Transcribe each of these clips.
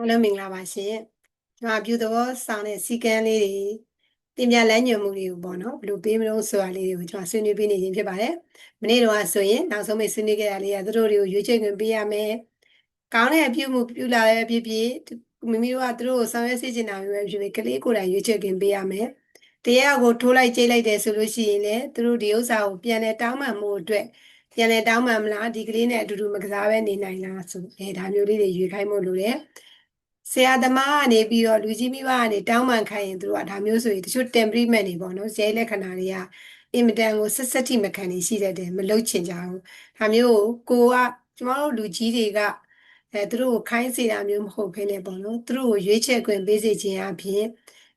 အားလုံးမင်္ဂလာပါရှင်ကျွန်မပြုသဘောဆောင်တဲ့စီကံလေးတွေတင်ပြလမ်းညွှန်မှုတွေကိုပေါ့နော်ဘယ်လိုပေးမလို့ဆိုတာလေးတွေကိုကျွန်မဆွေးနွေးပေးနေခြင်းဖြစ်ပါတယ်မနေ့တော့ဆိုရင်နောက်ဆုံးမိတ်ဆွေးနွေးခဲ့တာလေးကသူတို့တွေကိုရွေးချယ်ခွင့်ပေးရမယ်ကောင်းတဲ့အပြုမှုပြုလာတဲ့ဖြစ်ဖြစ်မိမိတို့ကသူတို့ကိုဆောင်ရွက်စေချင်တာမျိုးပဲဖြစ်ဖြစ်ကလေးကိုယ်တိုင်ရွေးချယ်ခွင့်ပေးရမယ်တရားကိုထိုးလိုက်ကြိတ်လိုက်တယ်ဆိုလို့ရှိရင်လည်းသူတို့ဒီဥစ္စာကိုပြန်လဲတောင်းပန်မှုအတွက်ပြန်လဲတောင်းပန်မလားဒီကလေးနဲ့အတူတူမကစားပဲနေနိုင်လားဆိုအဲဒါမျိုးလေးတွေရွေးခိုင်းဖို့လိုတယ် ဆရာသမားကနေပြီးတော့လူကြီးမိဘကနေတောင်းပန်ခိုင်းရင်တို့ကဒါမျိုးဆိုရင်တချို့ temperament တွေပေါ့နော်ဇဲလက္ခဏာတွေကအင်မတန်ကိုဆက်ဆက်ထိမခံနေရှိတတ်တယ်မလုပ်ချင်ကြဘူးဒါမျိုးကိုကိုကကျမတို့လူကြီးတွေကအဲသူတို့ကိုခိုင်းစေတာမျိုးမဟုတ်ဘဲနဲ့ပေါ့နော်သူတို့ကိုရွေးချယ်ခွင့်ပေးစေခြင်းအပြင်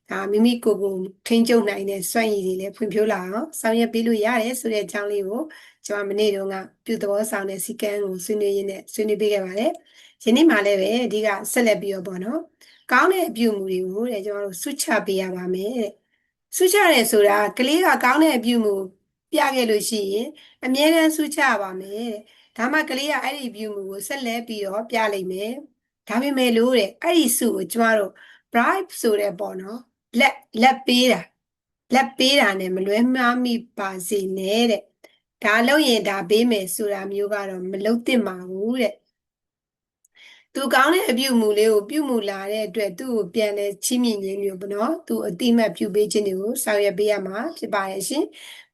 ဒါမိမိကိုယ်ကိုထိန်းချုပ်နိုင်တဲ့စွမ်းရည်တွေလည်းဖွံ့ဖြိုးလာအောင်ဆောင်ရွက်ပေးလို့ရတယ်ဆိုတဲ့အကြောင်းလေးကိုကျွန်မမနေ့တုန်းကပြုသဘောဆောင်တဲ့စီကံကိုဆွေးနွေးရင်းနဲ့ဆွေးနွေးပေးခဲ့ပါတယ် ယနေ့မှလည်းပဲအဓိကဆက်လက်ပြီးတော့ပေါ့နော်ကောင်းတဲ့အပြုမှုတွေကိုတဲ့ကျွန်တော်တို့စုချပေးရပါမယ်တဲ့စုချတယ်ဆိုတာကလေးကကောင်းတဲ့အပြုမှုပြခဲ့လို့ရှိရင်အမြဲတမ်းစုချပါမယ်တဲ့ဒါမှကလေးကအဲ့ဒီပြုမှုကိုဆက်လက်ပြီးတော့ပြလိုက်မယ်ဒါပေမဲ့လို့တဲ့အဲ့ဒီစုကိုကျွန်တော်တို့ bribe ဆိုတဲ့ပေါ့နော်လက်လက်ပေးတာလက်ပေးတာနဲ့မလွဲမှားမိပါစေနဲ့တဲ့ဒါလို့ရင်ဒါပေးမယ်ဆိုတာမျိုးကတော့မလုပ်သင့်ပါဘူးတဲ့ သူကောင်းတဲ့အပြုမူလေးကိုပြုမူလာတဲ့အတွက်သူ့ကိုပြန်လဲချီးမြှင့်ခြင်းမျိုးပေါ့နော်သူအတိမတ်ပြုပေးခြင်းတွေကိုဆောင်ရွက်ပေးရမှာဖြစ်ပါရဲ့ရှင်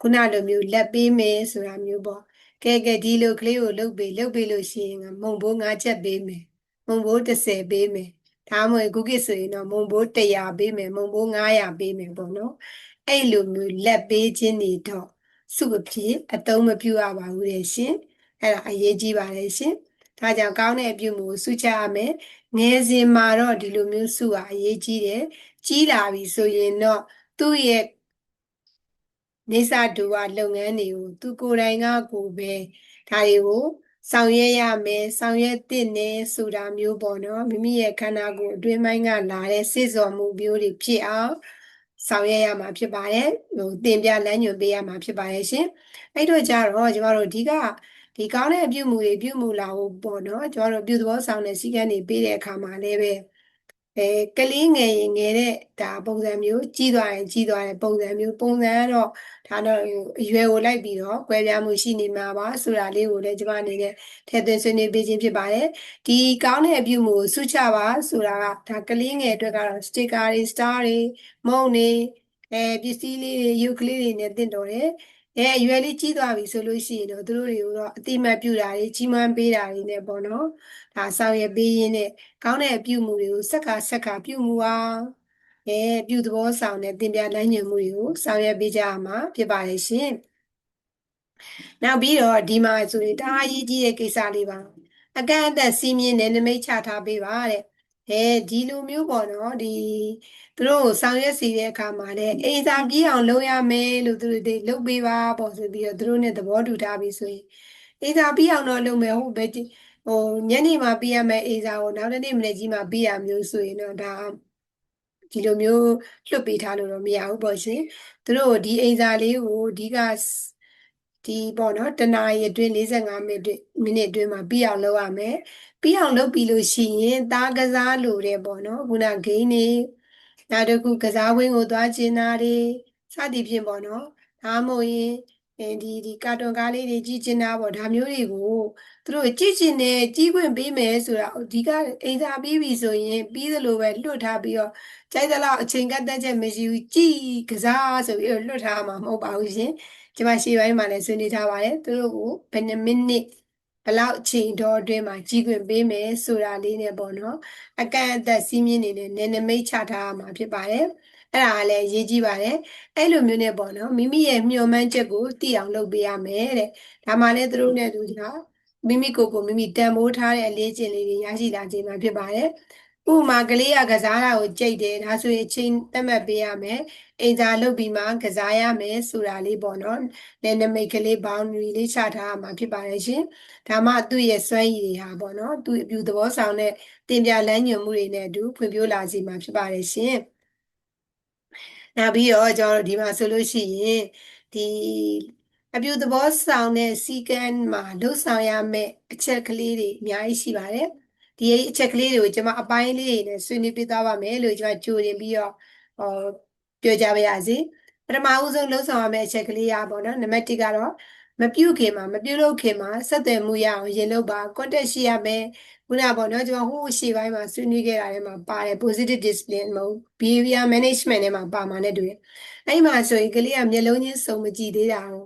ခုနလိုမျိုးလက်ပေးမယ်ဆိုတာမျိုးပေါ့ကဲကဲဒီလိုကလေးကိုလှုပ်ပေးလှုပ်ပေးလို့ရှိရင်မုံဘိုး၅ချက်ပေးမယ်မုံဘိုး30ပေးမယ်ဒါမှမဟုတ်ခုခေတ်ဆိုရင်တော့မုံဘိုး100ပေးမယ်မုံဘိုး900ပေးမယ်ပေါ့နော်အဲ့လိုမျိုးလက်ပေးခြင်းတွေတော့စုအဖြစ်အသုံးမပြုရပါဘူးတဲ့ရှင်အဲ့ဒါအရေးကြီးပါတယ်ရှင် ဒါကြောင့်ကောင်းတဲ့အပြုမှုကိုစုချရမယ်ငယ်စဉ်မှာတော့ဒီလိုမျိုးစုဟာအရေးကြီးတယ်ကြီးလာပြီဆိုရင်တော့သူ့ရဲ့နေစာဒူဝလုပ်ငန်းတွေကိုသူကိုယ်တိုင်ကကိုပဲဒါတွေကိုဆောင်ရွက်ရမယ်ဆောင်ရွက်သင့်တယ်ဆိုတာမျိုးပေါ့နော်မိမိရဲ့ခန္ဓာကိုယ်အတွင်းပိုင်းကလာတဲ့စိတ်စော်မှုမျိုးတွေဖြစ်အောင်ဆောင်ရွက်ရမှာဖြစ်ပါတယ်ဟိုတင်ပြလမ်းညွှန်ပေးရမှာဖြစ်ပါတယ်ရှင်အဲ့တော့ကြတော့ကျမတို့အဓိက ဒီကောင်းတဲ့အပြုမှုတွေပြုမှုလာဖို့ပေါ့နော်ကျွန်တော်တို့ပြုသဘောဆောင်တဲ့စည်းကမ်းတွေပေးတဲ့အခါမှာလည်းပဲအဲကလေးငယ်ရင်ငယ်တဲ့ဒါပုံစံမျိုးကြီးသွားရင်ကြီးသွားတဲ့ပုံစံမျိုးပုံစံကတော့ဒါတော့အရွယ်ကိုလိုက်ပြီးတော့ကွဲပြားမှုရှိနေမှာပါဆိုတာလေးကိုလည်းကျွန်မအနေနဲ့ထည့်သွင်းဆွေးနွေးပေးခြင်းဖြစ်ပါတယ်ဒီကောင်းတဲ့အပြုမှုကိုစုချပါဆိုတာကဒါကလေးငယ်အတွက်ကတော့ sticker တွေ star တွေမုံတွေအဲပစ္စည်းလေးတွေရုပ်ကလေးတွေနဲ့တင့်တော်တယ် အဲအရွယ်လေးကြီးသွားပြီဆိုလို့ရှိရင်တော့သူတို့တွေကိုတော့အတိမတ်ပြုတာတွေကြီးမွမ်းပေးတာတွေနဲ့ပေါ့နော်ဒါဆောင်ရွက်ပေးရင်းနဲ့ကောင်းတဲ့အပြုမှုတွေကိုစက္ကစက္ကပြုမှုအောင်အဲပြုသဘောဆောင်တဲ့သင်ပြလမ်းညွှန်မှုတွေကိုဆောင်ရွက်ပေးကြရမှာဖြစ်ပါတယ်ရှင်နောက်ပြီးတော့ဒီမှာဆိုရင်တအားကြီးကြီးတဲ့ကိစ္စလေးပါအကန့်အသတ်စီးမြင်နယ်နိမိတ်ချထားပေးပါတဲ့ အဲဒီလိုမျိုးပေါ့နော်ဒီသူတို့ကိုဆောင်ရွက်စီတဲ့အခါမှာလည်းအိမ်သာပြေးအောင်လုပ်ရမယ်လို့သူတို့တွေလုပ်ပေးပါပေါ့ဆိုပြီးတော့သူတို့နဲ့သဘောတူထားပြီဆိုရင်အိမ်သာပြေးအောင်တော့လုပ်မယ်ဟုတ်ပဲဟိုညနေမှပြေးရမယ်အိမ်သာကိုနောက်တစ်နေ့မနေ့ကြီးမှပြေးရမျိုးဆိုရင်တော့ဒါဒီလိုမျိုးလွတ်ပေးထားလို့တော့မရဘူးပေါ့ရှင်သူတို့ဒီအိမ်သာလေးကိုအဓိက ဒီပေါ့နော်တနာရီအတွင်း45မိနစ်မိနစ်အတွင်းမှာပြီးအောင်လုပ်ရမယ်ပြီးအောင်လုပ်ပြီးလို့ရှိရင်သားကစားလို့တဲ့ပေါ့နော်ခုနဂိမ်းနေနောက်တစ်ခုကစားဝင်းကိုသွားကျင်တာတွေစသည်ဖြင့်ပေါ့နော်ဒါမှမဟုတ်ရင် အဲဒီဒီကာတွန်ကားလေးတွေကြည့်ကျင်တာပေါ့ဒါမျိုးတွေကိုသူတို့ကြည့်ကျင်တယ်ကြီးခွင့်ပေးမယ်ဆိုတာဒီကအိမ်သာပြီးပြီဆိုရင်ပြီးသလိုပဲလွတ်ထားပြီးတော့ကြိုက်သလောက်အချိန်ကတ်သက်ချက်မရှိဘူးကြည်ကစားဆိုပြီးတော့လွတ်ထားမှာမဟုတ်ပါဘူးရှင်ဒီမှာရှေ့ပိုင်းမှာလည်းဆွေးနွေးထားပါတယ်သူတို့ကိုဘယ်နှမိနစ်ဘလောက်အချိန်တော်အတွင်းမှာကြီးခွင့်ပေးမယ်ဆိုတာလေးနဲ့ပေါ့နော်အကန့်အသတ်စီးမြင်နေတဲ့နယ်နိမိတ်ချထားမှာဖြစ်ပါတယ် အဲ့ဒါလည်းရေးကြည့်ပါတယ်အဲ့လိုမျိုးနဲ့ပေါ့နော်မိမိရဲ့မျှော်မှန်းချက်ကိုသိအောင်လုပ်ပေးရမယ်တဲ့ဒါမှလည်းသူတို့နဲ့သူကမိမိကိုယ်ကိုမိမိတန်ဖိုးထားတဲ့အလေးကျင့်လေးတွေရရှိလာခြင်းမှာဖြစ်ပါတယ်ဥပမာကလေးကကစားတာကိုကြိတ်တယ်ဒါဆိုရင်ချိန်သတ်မှတ်ပေးရမယ်အိမ်သာလုပ်ပြီးမှကစားရမယ်ဆိုတာလေးပေါ့နော်နယ်နမိတ်ကလေး boundary လေးချထားရမှာဖြစ်ပါတယ်ရှင်ဒါမှသူ့ရဲ့စွမ်းရည်တွေဟာပေါ့နော်သူ့အပြုသဘောဆောင်တဲ့တင်ပြလမ်းညွှန်မှုတွေနဲ့အတူဖွံ့ဖြိုးလာစေမှာဖြစ်ပါတယ်ရှင် နောက်ပြီးတော့ကျွန်တော်တို့ဒီမှာဆိုလို့ရှိရင်ဒီအပြုသဘောဆောင်တဲ့စီကံမှာလှုပ်ဆောင်ရမယ့်အချက်ကလေးတွေအများကြီးရှိပါတယ်ဒီအချက်ကလေးတွေကိုကျွန်မအပိုင်းလေးတွေနဲ့ဆွေးနွေးပြသွားပါမယ်လို့ကျွန်မကြိုတင်ပြီးတော့ဟောပြောကြပါရစေပထမဦးဆုံးလှုပ်ဆောင်ရမယ့်အချက်ကလေးရပါတော့နံပါတ်1ကတော့ မပြုတ်ခင်မှာမပြုတ်လို့ခင်မှာဆက်သွယ်မှုရအောင်ရင်လုပ်ပါ contact ရှိရမယ်ခုနကပေါ့နော်ကျွန်တော်ဟိုးရှေ့ပိုင်းမှာဆွေးနွေးခဲ့တာထဲမှာပါတယ် positive discipline မဟုတ် behavior management ထဲမှာပါမှာနဲ့တူတယ်အဲ့ဒီမှာဆိုရင်ကလေးကမျက်လုံးချင်းစုံမကြည့်သေးတာကို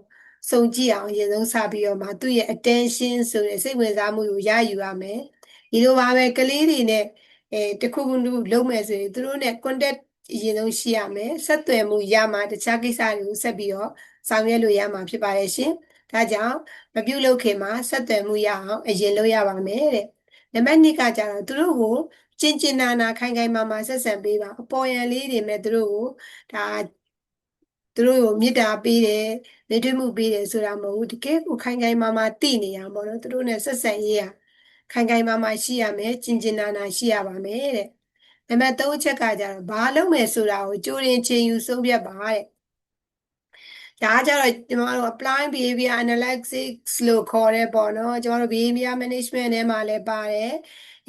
စုံကြည့်အောင်အရင်ဆုံးစပြီးတော့မှသူ့ရဲ့ attention ဆိုတဲ့စိတ်ဝင်စားမှုကိုရယူရမယ်ဒီလိုပါပဲကလေးတွေနဲ့အဲတခုခုလုံးမယ်ဆိုရင်သူတို့နဲ့ contact အရင်ဆုံးရှိရမယ်ဆက်သွယ်မှုရမှတခြားကိစ္စတွေကိုဆက်ပြီးတော့ဆောင်ရွက်လို့ရမှာဖြစ်ပါတယ်ရှင် ဒါကြောင့်မပြုတ်လို့ခင်မှာဆက်သွယ်မှုရအောင်အရင်လုပ်ရပါမယ်တဲ့နံပါတ်2ကကြတော့သူတို့ကိုကျင်ကျင်နာနာခိုင်ခိုင်မာမာဆက်ဆံပေးပါအပေါ်ယံလေးတွေမဲ့သူတို့ကိုဒါသူတို့ကိုမေတ္တာပေးတယ်နေတွေ့မှုပေးတယ်ဆိုတာမဟုတ်ဘူးတကယ်ကိုခိုင်ခိုင်မာမာတည်နေရမှာပေါ့နော်သူတို့နဲ့ဆက်ဆံရေးရခိုင်ခိုင်မာမာရှိရမယ်ကျင်ကျင်နာနာရှိရပါမယ်တဲ့နံပါတ်3ချက်ကကြတော့ဘာလုပ်မယ်ဆိုတာကိုကြိုတင်ချိန်ယူဆုံးဖြတ်ပါတဲ့ ဒါကြတော့ကျွန်တော်တို့ apply behavior analytics လို့ခေါ်တဲ့ပေါ့နော်ကျွန်တော်တို့ behavior management ထဲမှာလည်းပါတယ်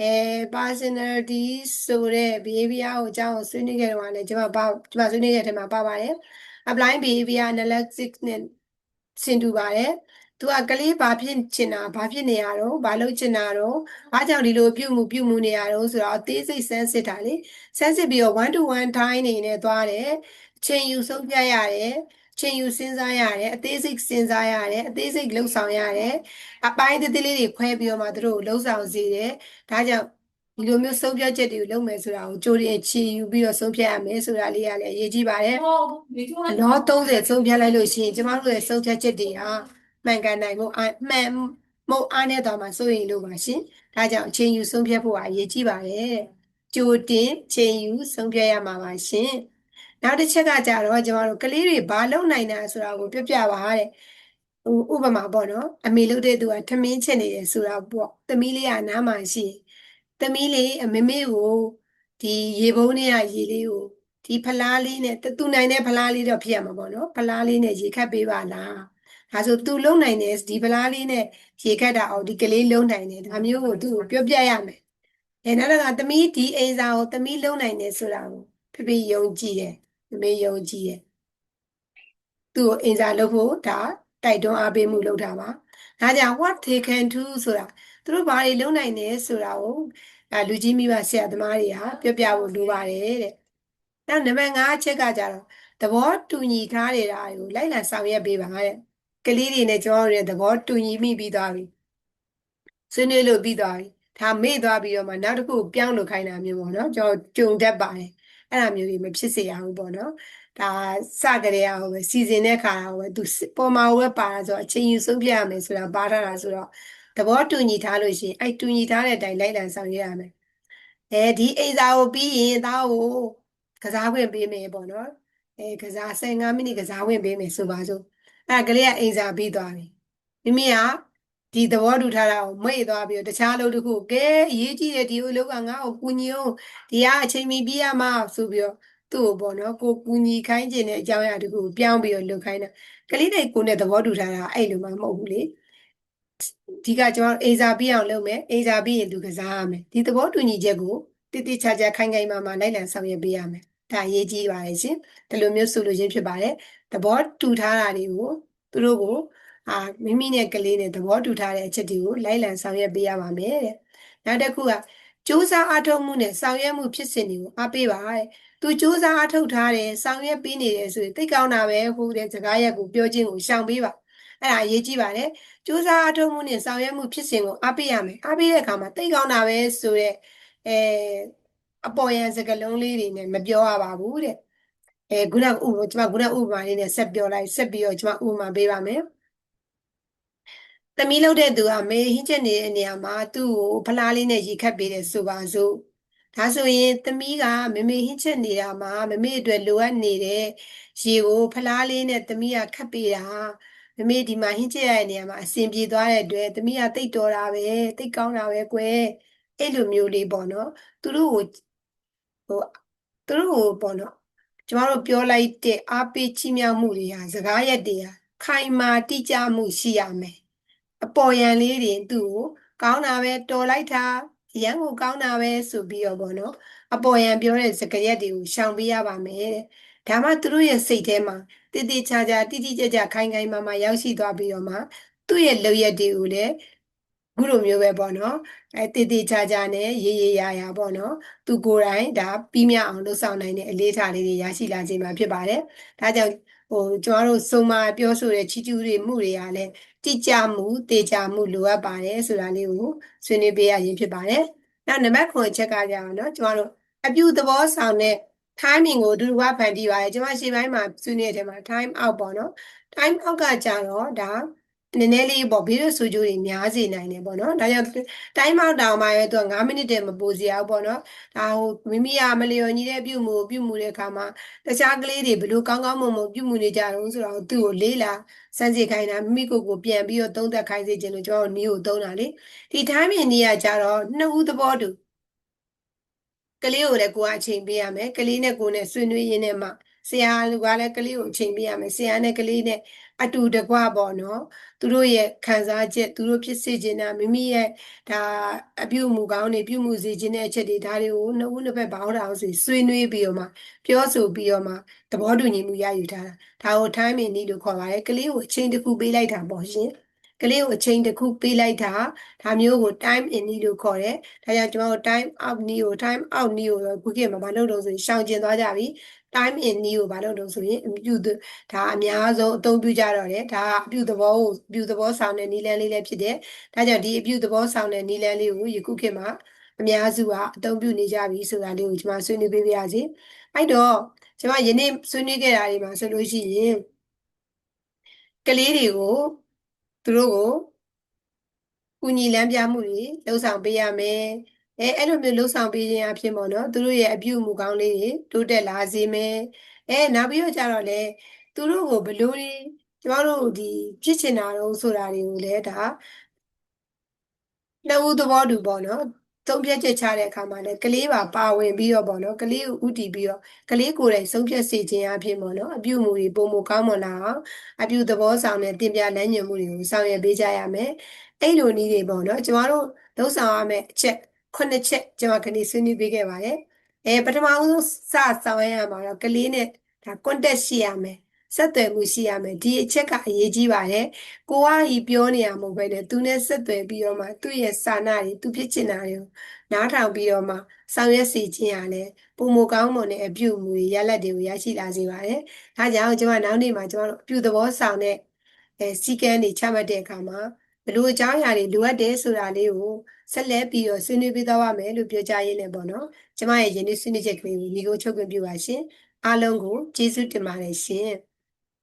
အဲ personality ဆိုတဲ့ behavior ကိုအကြောင်းကိုဆွေးနွေးခဲ့တော့လည်းကျွန်မပါကျွန်မဆွေးနွေးခဲ့တဲ့ထဲမှာပါပါတယ် apply behavior analytics နဲ့ဆင်တူပါတယ်သူကကလေးဘာဖြစ်ချင်တာဘာဖြစ်နေရတော့ဘာလုပ်ချင်တာတော့ဘာကြောင့်ဒီလိုပြုမှုပြုမှုနေရတော့ဆိုတော့အသေးစိတ်ဆန်းစစ်တာလေဆန်းစစ်ပြီးတော့1 to 1 time နေနဲ့သွားတယ်အချိန်ယူဆုံးဖြတ်ရတယ် ချိန်ယူစဉ်းစားရတယ်အသေးစိတ်စဉ်းစားရတယ်အသေးစိတ်လှုပ်ဆောင်ရတယ်အပိုင်းသေးသေးလေးတွေခွဲပြီးတော့မှသူတို့လှုပ်ဆောင်စေတယ်ဒါကြောင့်ဒီလိုမျိုးဆုံးဖြတ်ချက်တွေကိုလုပ်မယ်ဆိုတာကိုကြိုတင်ချီယူပြီးတော့ဆုံးဖြတ်ရမယ်ဆိုတာလေးကလည်းအရေးကြီးပါတယ်။လော30ဆုံးဖြတ်လိုက်လို့ရှိရင်ကျမတို့ရဲ့ဆုံးဖြတ်ချက်တွေဟာမှန်ကန်နိုင်ဖို့အမှန်မဟုတ်အားနဲ့တော့မှစိုးရင်လို့ပါရှင်။ဒါကြောင့်အချိန်ယူဆုံးဖြတ်ဖို့အရေးကြီးပါတယ်။ကြိုတင်ချိန်ယူဆုံးဖြတ်ရမှာပါရှင်။ နောက်တစ်ချက်ကကြတော့ကျမတို့ကလေးတွေဘာလုပ်နိုင်တာဆိုတာကိုပြပြပါတဲ့ဥပမာပေါ့နော်အမေလုပ်တဲ့သူကထမင်းချက်နေတယ်ဆိုတာပေါ့သမီးလေးကနားမှာရှိသမီးလေးအမေမေကိုဒီရေပုံးနဲ့ရေလေးကိုဒီဖလားလေးနဲ့သူနိုင်တဲ့ဖလားလေးတော့ဖြစ်ရမှာပေါ့နော်ဖလားလေးနဲ့ရေခတ်ပေးပါလားဒါဆိုသူလုံနိုင်တယ်ဒီဖလားလေးနဲ့ရေခတ်တာအောင်ဒီကလေးလုံနိုင်တယ်ဒါမျိုးကိုသူပြောပြရမယ်အဲနောက်တော့သမီးဒီအိမ်စာကိုသမီးလုံနိုင်တယ်ဆိုတာကိုဖေဖေယုံကြည်တယ် မေယုံကြည်ရဲ့သူ့ကိုအင်စာလုပ်ဖို့ဒါတိုက်တွန်းအားပေးမှုလုပ်တာပါဒါကြောင့် what they can do ဆိုတာသူတို့ဘာတွေလုပ်နိုင်တယ်ဆိုတာကိုအဲလူကြီးမိဘဆရာသမားတွေကပြောပြဖို့လိုပါတယ်တဲ့နောက်နံပါတ်5အချက်ကကြတော့သဘောတူညီထားတဲ့ဓာတ်ကိုလိုက်လံဆောင်ရွက်ပေးပါတဲ့ကလေးတွေနဲ့ကျွန်တော်တို့သဘောတူညီမိပြီးသွားပြီဆွေးနွေးလို့ပြီးသွားပြီဒါမေ့သွားပြီးတော့မှနောက်တစ်ခုပြောင်းလို့ခိုင်းတာမျိုးပေါ့နော်ကျွန်တော်ကြုံတတ်ပါတယ် အဲ့လိုမျိုးတွေမဖြစ်စေရဘူးပေါ့နော်ဒါစကြတဲ့အောင်ပဲစီစဉ်တဲ့ခါတော့ပဲသူပေါ်မှာပဲပါတာဆိုအချိန်ယူဆုံးပြရမယ်ဆိုတာပါထားတာဆိုတော့သဘောတူညီထားလို့ရှိရင်အဲ့တူညီထားတဲ့အတိုင်းလိုက်လံဆောင်ရွက်ရမယ်အဲဒီအိမ်စာကိုပြီးရင်သားကိုကစားခွင့်ပေးမယ်ပေါ့နော်အဲကစား15မိနစ်ကစားခွင့်ပေးမယ်ဆိုပါစို့အဲ့ကလေးကအိမ်စာပြီးသွားပြီမိမိက ဒီသဘောတူထားတာကိုမိတ်သွားပြီးတော့တခြားအလုပ်တစ်ခုကဲအရေးကြီးတယ်ဒီအလုပ်ကငါ့ကိုကူညီအောင်ဒီကအချိန်မီပြီးရမှာဆိုပြီးတော့သူ့ကိုပေါ့နော်ကိုကူညီခိုင်းခြင်းတဲ့အကြောင်းအရာတစ်ခုကိုပြောင်းပြီးတော့လုပ်ခိုင်းတာကလေးတွေကိုနဲ့သဘောတူထားတာအဲ့လိုမှမဟုတ်ဘူးလေဒီကကျွန်တော်အိမ်စာပြီးအောင်လုပ်မယ်အိမ်စာပြီးရင်သူကစားရမယ်ဒီသဘောတူညီချက်ကိုတိတိကျကျခိုင်ခိုင်မာမာလိုက်လံဆောင်ရွက်ပေးရမယ်ဒါအရေးကြီးပါတယ်ရှင်ဒီလိုမျိုးဆိုလို့ချင်းဖြစ်ပါတယ်သဘောတူထားတာတွေကိုသူတို့ကို အာမိမိနဲ့ကလေးနဲ့သဘောတူထားတဲ့အချက်တွေကိုလိုက်လံဆောင်ရွက်ပေးရပါမယ်တဲ့နောက်တစ်ခုကစူးစမ်းအားထုတ်မှုနဲ့ဆောင်ရွက်မှုဖြစ်စဉ်တွေကိုအားပေးပါတဲ့သူစူးစမ်းအားထုတ်ထားတယ်ဆောင်ရွက်ပေးနေတယ်ဆိုရင်သိကောင်းတာပဲဟိုတဲ့စကားရက်ကိုပြောခြင်းကိုရှောင်ပေးပါအဲ့ဒါအရေးကြီးပါတယ်စူးစမ်းအားထုတ်မှုနဲ့ဆောင်ရွက်မှုဖြစ်စဉ်ကိုအားပေးရမယ်အားပေးတဲ့အခါမှာသိကောင်းတာပဲဆိုတဲ့အဲအပေါ်ယံစကားလုံးလေးတွေနဲ့မပြောရပါဘူးတဲ့အဲခုနကဥပမာကျွန်မခုနဥပမာလေးနဲ့ဆက်ပြောလိုက်ဆက်ပြီးတော့ကျွန်မဥပမာပေးပါမယ် သမီးလုပ်တဲ့သူကမေဟင်းချက်နေတဲ့နေရာမှာသူ့ကိုဖလားလေးနဲ့ရေခတ်ပေးတယ်ဆိုပါစို့ဒါဆိုရင်သမီးကမမေဟင်းချက်နေတာမှာမမေအတွက်လိုအပ်နေတဲ့ရေကိုဖလားလေးနဲ့သမီးကခတ်ပေးတာမမေဒီမှာဟင်းချက်ရတဲ့နေရာမှာအဆင်ပြေသွားတဲ့အတွက်သမီးကတိတ်တော်တာပဲတိတ်ကောင်းတာပဲကွယ်အဲ့လိုမျိုးလေးပေါ့နော်သူတို့ကိုဟိုသူတို့ကိုပေါ့နော်ကျမတို့ပြောလိုက်တဲ့အားပေးချီးမြှောက်မှုတွေဟာစကားရက်တွေဟာခိုင်မာတိကျမှုရှိရမယ် အပေါ်ယံလေးတွေသူ့ကိုကောင်းတာပဲတော်လိုက်တာအရန်ကိုကောင်းတာပဲဆိုပြီးတော့ပေါ့နော်အပေါ်ယံပြောတဲ့စကားရက်တွေကိုရှောင်ပေးရပါမယ်တဲ့ဒါမှသူတို့ရဲ့စိတ်ထဲမှာတည်တည်ချာချာတိတိကျကျခိုင်ခိုင်မာမာရောက်ရှိသွားပြီးတော့မှသူ့ရဲ့လုပ်ရက်တွေကိုလည်းခုလိုမျိုးပဲပေါ့နော်အဲတည်တည်ချာချာနဲ့ရေရေရာရာပေါ့နော်သူကိုယ်တိုင်ဒါပြီးမြအောင်လှုပ်ဆောင်နိုင်တဲ့အလေးထားလေးတွေရရှိလာခြင်းမှာဖြစ်ပါတယ်ဒါကြောင့် ဟိုကျွန်တော်တို့စုံမပြောဆိုတဲ့ချီကျူးတွေမှုတွေကလည်းတိကျမှုတေချာမှုလိုအပ်ပါတယ်ဆိုတာလေးကိုဆွေးနွေးပေးရခြင်းဖြစ်ပါတယ်နောက်နံပါတ်9ချက်ကကြအောင်နော်ကျွန်တော်တို့အပြုသဘောဆောင်တဲ့ timing ကိုအတူတူကဖန်တီးပါတယ်ကျွန်မရှေ့ပိုင်းမှာဆွေးနွေးတဲ့ထဲမှာ time out ပေါ့နော် time out ကကြတော့ဒါ နည်းနည်းလေးပေါ့ဗီဒီယိုဆိုကြိုးတွေများစေနိုင်တယ်ပေါ့နော်ဒါကြောင့် time out တောင်မှပဲသူက9မိနစ်တည်းမပိုစီအောင်ပေါ့နော်ဒါဟိုမိမိကမလျော်ညီတဲ့ပြုမှုပြုမှုတဲ့အခါမှာတခြားကလေးတွေဘလို့ကောင်းကောင်းမွန်မွန်ပြုမှုနေကြတော့ဆိုတော့သူ့ကိုလေးလာစမ်းစစ်ခိုင်းတာမိမိကိုယ်ကိုပြန်ပြီးတော့သုံးသပ်ခိုင်းစေခြင်းလို့ကျွန်တော်နီးကိုသုံးတာလေဒီ timing နီးကကြတော့နှစ်ဦးသဘောတူကလေးကိုလည်းကိုယ်ကအချိန်ပေးရမယ်ကလေးနဲ့ကိုယ်နဲ့ဆွေးနွေးရင်းနဲ့မှ ဆရာလူကလည်းကလေးကိုအချိန်ပေးရမယ်ဆရာနဲ့ကလေးနဲ့အတူတကွပေါ့နော်သူတို့ရဲ့ခံစားချက်သူတို့ဖြစ်စေချင်တာမိမိရဲ့ဒါအပြုမှုကောင်းတွေပြုမှုစေခြင်းတဲ့အချက်တွေဒါတွေကိုနှစ်ဦးနှစ်ဖက်ဘောင်းတောင်စီဆွေးနွေးပြီးတော့မှပြောဆိုပြီးတော့မှသဘောတူညီမှုရယူထားတာဒါကို timing နည်းလို့ခေါ်ပါတယ်ကလေးကိုအချိန်တစ်ခုပေးလိုက်တာပေါ့ရှင် ကလေးကိုအချိန်တစ်ခုပေးလိုက်တာဒါမျိုးကို time in နည်းလို့ခေါ်တယ်။ဒါကြောင့်ကျွန်တော်တို့ time out နည်းကို time out နည်းကိုတော့ခုခေတ်မှာမလုပ်တော့ဆိုရင်ရှောင်ကျဉ်သွားကြပြီ။ time in နည်းကိုမလုပ်တော့ဆိုရင်အပြုဒါအများဆုံးအသုံးပြုကြတော့တယ်။ဒါအပြုသဘောကိုအပြုသဘောဆောင်တဲ့နည်းလမ်းလေးလည်းဖြစ်တယ်။ဒါကြောင့်ဒီအပြုသဘောဆောင်တဲ့နည်းလမ်းလေးကိုယခုခေတ်မှာအများစုကအသုံးပြုနေကြပြီဆိုတာလေးကိုကျွန်မဆွေးနွေးပေးပါရစေ။အဲ့တော့ကျွန်မယနေ့ဆွေးနွေးခဲ့တာတွေမှာဆိုလို့ရှိရင်ကလေးတွေကို သူတို့ကိုကူညီလမ်းပြမှုတွေလှုပ်ဆောင်ပေးရမယ်အဲအဲ့လိုမျိုးလှုပ်ဆောင်ပေးခြင်းအဖြစ်ပေါ့နော်သူတို့ရဲ့အပြုအမူကောင်းလေးတွေတိုးတက်လာစေမယ်အဲနောက်ပြီးတော့ကြတော့လေသူတို့ကိုဘလို့ဒီကျမတို့ဒီဖြစ်ချင်တာတော့ဆိုတာတွေကိုလည်းဒါနှစ်ဦးသဘောတူပေါ့နော် သုံးဖြတ်ချက်ချတဲ့အခါမှာလည်းကလေးပါပါဝင်ပြီးတော့ပေါ့နော်ကလေးကိုဥတီပြီးတော့ကလေးကိုယ်တိုင်ဆုံးဖြတ်စေခြင်းအဖြစ်ပေါ့နော်အပြုအမူတွေပုံမကောင်းမွန်လာအောင်အပြုသဘောဆောင်တဲ့တင်ပြလမ်းညွှန်မှုတွေကိုဆောင်ရွက်ပေးကြရမယ်အဲ့လိုနည်းတွေပေါ့နော်ကျမတို့လှုပ်ဆောင်ရမယ့်အချက်ခုနှစ်ချက်ကျွန်မခဏဆွေးနွေးပေးခဲ့ပါတယ်အဲပထမဆုံးစဆောင်ရရမှာတော့ကလေးနဲ့ဒါ contact ရှိရမယ် ဆက်သွယ်မှုရှိရမယ်ဒီအချက်ကအရေးကြီးပါတယ်ကိုကဤပြောနေရမဟုတ်ပဲနဲ့သူနဲ့ဆက်သွယ်ပြီးတော့မှသူ့ရဲ့စာနာတွေသူဖြစ်ချင်တာတွေကိုနားထောင်ပြီးတော့မှဆောင်ရွက်စီခြင်းရလဲပုံမကောင်းမွန်တဲ့အပြုအမူတွေရလဒ်တွေကိုရရှိလာစေပါတယ်ဒါကြောင့်ကျွန်မနောက်နေ့မှာကျွန်တော်တို့အပြုသဘောဆောင်တဲ့အဲစီကံတွေချမှတ်တဲ့အခါမှာဘလို့အကြောင်းအရာတွေလိုအပ်တယ်ဆိုတာလေးကိုဆက်လက်ပြီးတော့ဆွေးနွေးပေးသွားပါမယ်လို့ပြောကြားရင်းနဲ့ပေါ့နော်ကျမရဲ့ယနေ့ဆွေးနွေးချက်ကလေးကိုညီကိုချုပ်ခွင့်ပြုပါရှင်အားလုံးကိုကျေးဇူးတင်ပါတယ်ရှင်